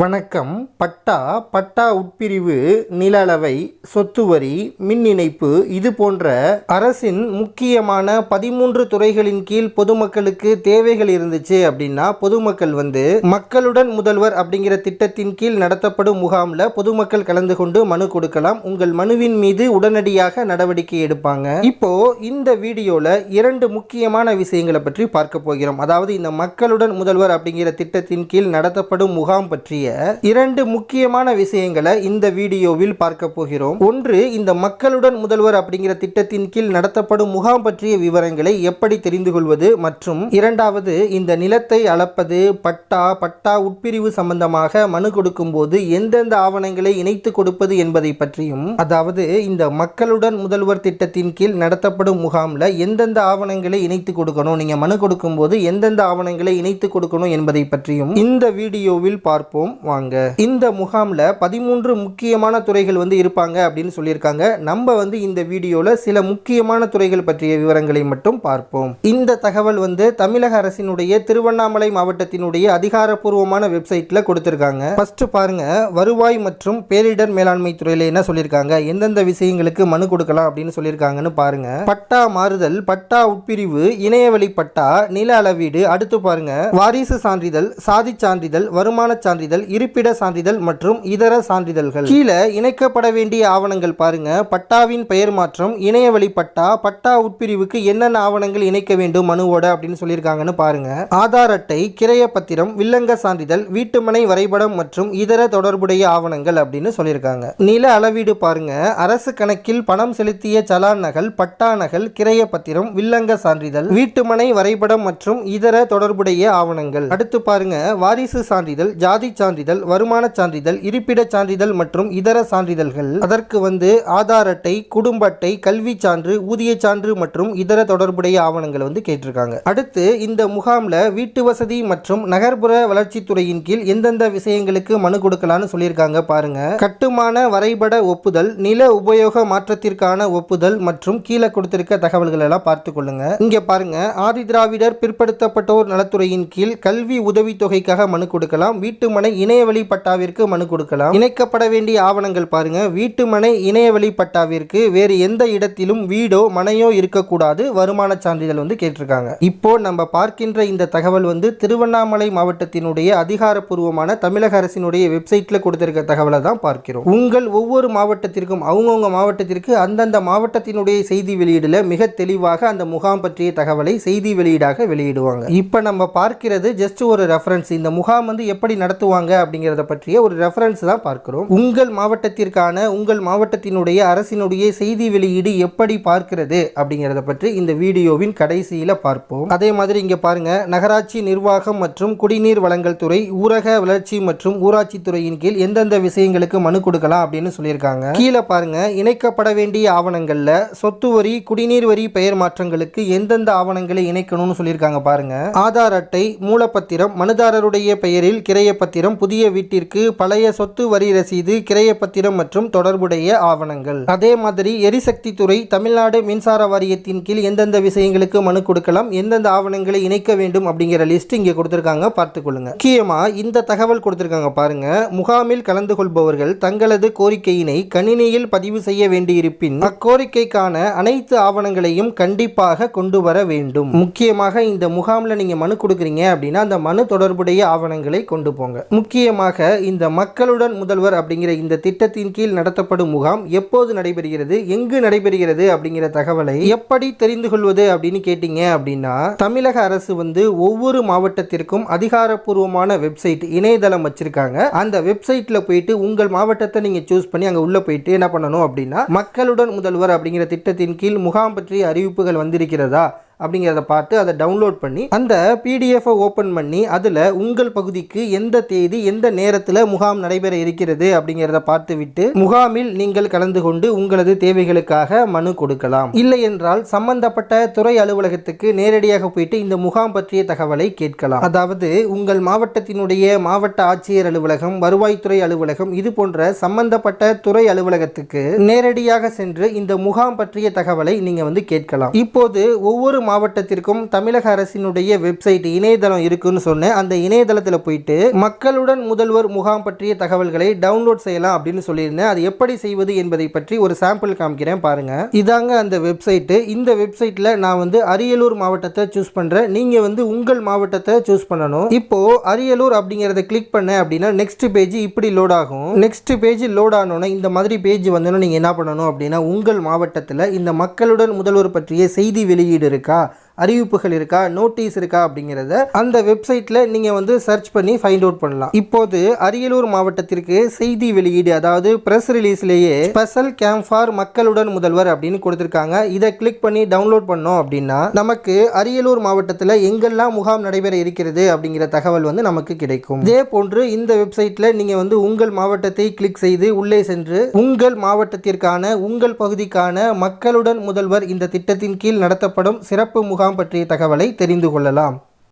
வணக்கம். பட்டா பட்டா உட்பிரிவு நில அளவை சொத்து வரி மின் இணைப்பு இது போன்ற அரசின் முக்கியமான பதிமூன்று துறைகளின் கீழ் பொதுமக்களுக்கு தேவைகள் இருந்துச்சு அப்படின்னா பொதுமக்கள் வந்து மக்களுடன் முதல்வர் அப்படிங்கிற திட்டத்தின் கீழ் நடத்தப்படும் முகாமில் பொதுமக்கள் கலந்து கொண்டு மனு கொடுக்கலாம். உங்கள் மனுவின் மீது உடனடியாக நடவடிக்கை எடுப்பாங்க. இப்போ இந்த வீடியோவில் இரண்டு முக்கியமான விஷயங்களை பற்றி பார்க்க போகிறோம். அதாவது இந்த மக்களுடன் முதல்வர் அப்படிங்கிற திட்டத்தின் கீழ் நடத்தப்படும் முகாம் பற்றிய இரண்டு முக்கியமான விஷயங்களை இந்த வீடியோவில் பார்க்க போகிறோம். ஒன்று இந்த மக்களுடன் முதல்வர் அப்படிங்கிற திட்டத்தின் கீழ் நடத்தப்படும் முகாம் பற்றிய விவரங்களை எப்படி தெரிந்து கொள்வது? மற்றும் இரண்டாவது இந்த நிலத்தை அளப்பது பட்டா பட்டா உட்பிரிவு சம்பந்தமாக மனு கொடுக்கும் போது எந்தெந்த ஆவணங்களை இணைத்து கொடுப்பது என்பதை பற்றியும் அதாவது இந்த மக்களுடன் முதல்வர் திட்டத்தின் கீழ் நடத்தப்படும் முகாம்ல எந்தெந்த ஆவணங்களை இணைத்து கொடுக்கணும் நீங்க மனு கொடுக்கும் போது எந்தெந்த ஆவணங்களை இணைத்து கொடுக்கணும் என்பதை பற்றியும் இந்த வீடியோவில் பார்ப்போம். வாங்க. இந்த முகாம்ல பதிமூன்று முக்கியமான துறைகள் வந்து இருப்பாங்க அப்படின்னு சொல்லியிருக்காங்க. நம்ம வந்து இந்த வீடியோவில் சில முக்கியமான துறைகள் பற்றிய விவரங்களை மட்டும் பார்ப்போம். இந்த தகவல் வந்து தமிழக அரசினுடைய திருவண்ணாமலை மாவட்டத்தினுடைய அதிகாரப்பூர்வமான வெப்சைட்ல கொடுத்துருக்காங்க. ஃபர்ஸ்ட் பாருங்க வருவாய் மற்றும் பேரிடர் மேலாண்மை துறையில் என்ன சொல்லியிருக்காங்க? எந்தெந்த விஷயங்களுக்கு மனு கொடுக்கலாம் அப்படின்னு சொல்லியிருக்காங்கன்னு பாருங்க. பட்டா மாறுதல் பட்டா உட்பிரிவு இணையவழி பட்டா நில அளவீடு அடுத்து பாருங்க வாரிசு சான்றிதழ் சாதி சான்றிதழ் வருமான சான்றிதழ் இருப்பிட சான்றிதழ் மற்றும் இதர சான்றிதழ்கள். கீழே இணைக்கப்பட வேண்டிய ஆவணங்கள் பாருங்க. பட்டாவின் பெயர் மாற்றம் இணையவழி பட்டா பட்டா உட்பிரிவுக்கு என்னென்ன ஆவணங்கள் இணைக்க வேண்டும் மனுவோட அப்படின்னு சொல்லியிருக்காங்கன்னு பாருங்க. ஆதார் அட்டை கிரைய பத்திரம் வில்லங்க சான்றிதழ் வீட்டுமனை வரைபடம் மற்றும் இதர தொடர்புடைய ஆவணங்கள் அப்படின்னு சொல்லியிருக்காங்க. நில அளவீடு பாருங்க. அரசு கணக்கில் பணம் செலுத்திய சலான் நகல் பட்டா நகல் கிரைய பத்திரம் வில்லங்க சான்றிதழ் வீட்டுமனை வரைபடம் மற்றும் இதர தொடர்புடைய ஆவணங்கள். அடுத்து பாருங்க. வாரிசு சான்றிதழ் ஜாதி சான்றிதழ் வருமான சான்றிதழ் இருப்பிடச் சான்றிதழ் மற்றும் இதர சான்றிதழ்கள். அதற்கு வந்து ஆதார் அட்டை குடும்ப அட்டை கல்வி சான்று ஊதிய சான்று மற்றும் இதர தொடர்புடைய ஆவணங்கள் வந்து கேட்டிருக்காங்க. அடுத்து இந்த முகாம்ல வீட்டு வசதி மற்றும் நகர்ப்புற வளர்ச்சித்துறையின் கீழ் எந்தெந்த விஷயங்களுக்கு மனு கொடுக்கலாம்னு சொல்லியிருக்காங்க பாருங்க. கட்டுமான வரைபட ஒப்புதல் நில உபயோக மாற்றத்திற்கான ஒப்புதல் மற்றும் கீழே கொடுத்திருக்க தகவல்கள் எல்லாம் பார்த்து கொள்ளுங்க. இங்க பாருங்க ஆதி திராவிடர் பிற்படுத்தப்பட்டோர் நலத்துறையின் கீழ் கல்வி உதவித்தொகைக்காக மனு கொடுக்கலாம் வீட்டுமனை இணையவழி பட்டாவிற்கு மனு கொடுக்கலாம். இணைக்கப்பட வேண்டிய ஆவணங்கள் பாருங்க. வீட்டுமனை இணையவழி பட்டாவிற்கு வேறு எந்த இடத்திலும் வீடோ மனையோ இருக்கக்கூடாது. வருமான சான்றிதழ் வந்து கேட்டிருக்காங்க. இப்போ நம்ம பார்க்கின்ற இந்த தகவல் வந்து திருவண்ணாமலை மாவட்டத்தினுடைய அதிகாரப்பூர்வமான தமிழக அரசினுடைய வெப்சைட்ல கொடுத்திருக்க தகவலை தான் பார்க்கிறோம். உங்கள் ஒவ்வொரு மாவட்டத்திற்கும் அவங்கவுங்க மாவட்டத்திற்கு அந்தந்த மாவட்டத்தினுடைய செய்தி வெளியீடுல மிக தெளிவாக அந்த முகாம் பற்றிய தகவலை செய்தி வெளியீடாக வெளியிடுவாங்க. இப்போ நம்ம பார்க்கிறது ஜஸ்ட் ஒரு ரெஃபரன்ஸ் இந்த முகாம் வந்து எப்படி நடத்துவாங்க அப்படிங்கிறத பற்றிய ஒரு ரெஃபரன்ஸ் தான் பார்க்குறோம். உங்கள் மாவட்டத்திற்கான உங்கள் மாவட்டத்தினுடைய அரசினுடைய செய்தி வெளியீடு எப்படி பார்க்கிறது அப்படிங்கிறத பற்றி இந்த வீடியோவின் கடைசியில் பார்ப்போம். அதே மாதிரி இங்க பாருங்க நகராட்சி நிர்வாகம் மற்றும் குடிநீர் வழங்கல் துறை ஊரக வளர்ச்சி மற்றும் ஊராட்சி துறையின் கீழ் எந்தெந்த விஷயங்களுக்கு மனு கொடுக்கலாம் அப்படின்னு சொல்லியிருக்காங்க. கீழே பாருங்க இணைக்கப்பட வேண்டிய ஆவணங்களில் சொத்து வரி குடிநீர் வரி பெயர் மாற்றங்களுக்கு எந்தெந்த ஆவணங்களை இணைக்கணும்னு சொல்லியிருக்காங்க பாருங்க. ஆதார் அட்டை மூலப்பத்திரம் மனுதாரருடைய பெயரில் கிரைய பத்திரம் புதிய வீட்டிற்கு பழைய சொத்து வரி ரசீது கிரைய பத்திரம் மற்றும் தொடர்புடைய ஆவணங்கள். அதே மாதிரி எரிசக்தி துறை தமிழ்நாடு மின்சார வாரியத்தின் கீழ் எந்தெந்த விஷயங்களுக்கு மனு கொடுக்கலாம் எந்தெந்த ஆவணங்களை இணைக்க வேண்டும் அப்படிங்கிற லிஸ்ட் இங்கே கொடுத்துருக்காங்க. பார்த்துக்கொள்ளுங்க முக்கியமாக இந்த தகவல் கொடுத்துருக்காங்க பாருங்க. முகாமில் கலந்து கொள்பவர்கள் தங்களது கோரிக்கையினை கணினியில் பதிவு செய்ய வேண்டியிருப்பின் அக்கோரிக்கைக்கான அனைத்து ஆவணங்களையும் கண்டிப்பாக கொண்டு வர வேண்டும். முக்கியமாக இந்த முகாமில் நீங்கள் மனு கொடுக்குறீங்க அப்படின்னா அந்த மனு தொடர்புடைய ஆவணங்களை கொண்டு போங்க. முக்கியமாக இந்த மக்களுடன் முதல்வர் அப்படிங்கிற இந்த திட்டத்தின் கீழ் நடத்தப்படும் முகாம் எப்போது நடைபெறுகிறது எங்கு நடைபெறுகிறது அப்படிங்கிற தகவலை எப்படி தெரிந்து கொள்வது அப்படின்னு கேட்டீங்க அப்படின்னா தமிழக அரசு வந்து ஒவ்வொரு மாவட்டத்திற்கும் அதிகாரப்பூர்வமான வெப்சைட் இணையதளம் வச்சிருக்காங்க. அந்த வெப்சைட்ல போயிட்டு உங்கள் மாவட்டத்தை நீங்க சூஸ் பண்ணி அங்க உள்ள போயிட்டு என்ன பண்ணணும் அப்படின்னா மக்களுடன் முதல்வர் அப்படிங்கிற திட்டத்தின் கீழ் முகாம் பற்றிய அறிவிப்புகள் வந்திருக்கிறதா? அப்படிங்கிறத பார்த்து அதை டவுன்லோட் பண்ணி அந்த பிடிஎஃபை ஓப்பன் பண்ணி அதில் உங்கள் பகுதிக்கு எந்த தேதி எந்த நேரத்தில் முகாம் நடைபெற இருக்கிறது அப்படிங்கிறத பார்த்து விட்டு முகாமில் நீங்கள் கலந்து கொண்டு உங்களது தேவைகளுக்காக மனு கொடுக்கலாம். இல்லை என்றால் சம்பந்தப்பட்ட துறை அலுவலகத்துக்கு நேரடியாக போயிட்டு இந்த முகாம் பற்றிய தகவலை கேட்கலாம். அதாவது உங்கள் மாவட்டத்தினுடைய மாவட்ட ஆட்சியர் அலுவலகம் வருவாய்த்துறை அலுவலகம் இது போன்ற சம்பந்தப்பட்ட துறை அலுவலகத்துக்கு நேரடியாக சென்று இந்த முகாம் பற்றிய தகவலை நீங்க வந்து கேட்கலாம். இப்போது ஒவ்வொரு மாவட்டத்திற்கும் தமிழக அரசினுடைய வெப்சைட் இணையதளம் இருக்குன்னு சொன்னேன். அந்த இணையதளத்தில் போயிட்டு மக்களுடன் முதல்வர் முகாம் பற்றிய தகவல்களை டவுன்லோட் செய்யலாம் அப்படின்னு சொல்லியிருந்தேன். அது எப்படி செய்வது என்பதை பற்றி ஒரு சாம்பிள் காமிக்கிறேன் பாருங்க. இதாங்க அந்த வெப்சைட்டு. இந்த வெப்சைட்டில் நான் வந்து அரியலூர் மாவட்டத்தை சூஸ் பண்ணுறேன் நீங்கள் வந்து உங்கள் மாவட்டத்தை சூஸ் பண்ணணும். இப்போ அரியலூர் அப்படிங்கிறத கிளிக் பண்ண அப்படின்னா நெக்ஸ்ட் பேஜ் இப்படி லோட் ஆகும். நெக்ஸ்ட் பேஜ் லோட் ஆனோன்னா இந்த மாதிரி பேஜ் வந்தோன்னா நீங்கள் என்ன பண்ணணும் அப்படின்னா உங்கள் மாவட்டத்தில் இந்த மக்களுடன் முதல்வர் பற்றிய செய்தி வெளியீடு இருக்கா? lá அறிவிப்புகள் இருக்கா நோட்டீஸ் இருக்கா அப்படிங்கிறத அந்த வெப்சைட்டில் நீங்கள் வந்து சர்ச் பண்ணி ஃபைண்ட் அவுட் பண்ணலாம். இப்போது அரியலூர் மாவட்டத்திற்கு செய்தி வெளியீடு அதாவது பிரஸ் ரிலீஸ்லேயே ஸ்பெஷல் கேம்ப் ஃபார் மக்களுடன் முதல்வர் அப்படின்னு கொடுத்துருக்காங்க. இதை கிளிக் பண்ணி டவுன்லோட் பண்ணோம் அப்படின்னா நமக்கு அரியலூர் மாவட்டத்தில் எங்கெல்லாம் முகாம் நடைபெற இருக்கிறது அப்படிங்கிற தகவல் வந்து நமக்கு கிடைக்கும். இதே போன்று இந்த வெப்சைட்டில் நீங்கள் வந்து உங்கள் மாவட்டத்தை கிளிக் செய்து உள்ளே சென்று உங்கள் மாவட்டத்திற்கான உங்கள் பகுதிக்கான மக்களுடன் முதல்வர் இந்த திட்டத்தின் கீழ் நடத்தப்படும் சிறப்பு முகாம் பற்றிய தகவலை தெரிந்து கொள்ளலாம்.